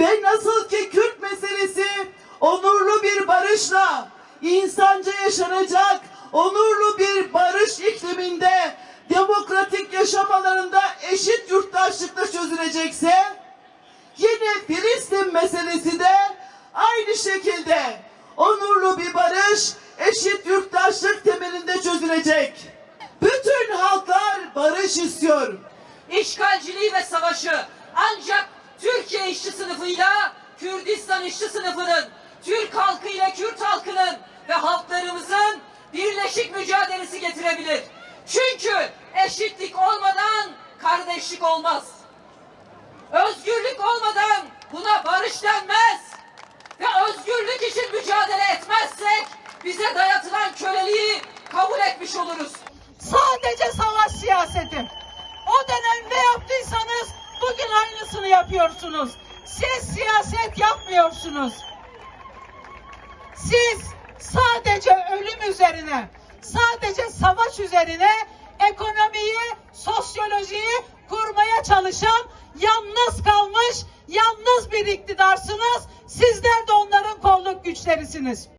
Ve nasıl ki Kürt meselesi onurlu bir barışla insanca yaşanacak onurlu bir barış ikliminde demokratik yaşamalarında eşit yurttaşlıkla çözülecekse yine Filistin meselesi de aynı şekilde onurlu bir barış eşit yurttaşlık temelinde çözülecek. Bütün halklar barış istiyor. İşgalciliği ve savaşı ancak Türkiye işçi sınıfıyla Kürdistan işçi sınıfının, Türk halkıyla Kürt halkının ve halklarımızın birleşik mücadelesi getirebilir. Çünkü eşitlik olmadan kardeşlik olmaz. Özgürlük olmadan buna barış denmez. Ve özgürlük için mücadele etmezsek bize dayatılan köleliği kabul etmiş oluruz. Sadece savaş siyaseti. O dönem ne yaptıysanız bugün aynısını yapıyorsunuz. Siz siyaset yapmıyorsunuz. Siz sadece ölüm üzerine, sadece savaş üzerine ekonomiyi, sosyolojiyi kurmaya çalışan yalnız kalmış, yalnız bir iktidarsınız. Sizler de onların kolluk güçlerisiniz.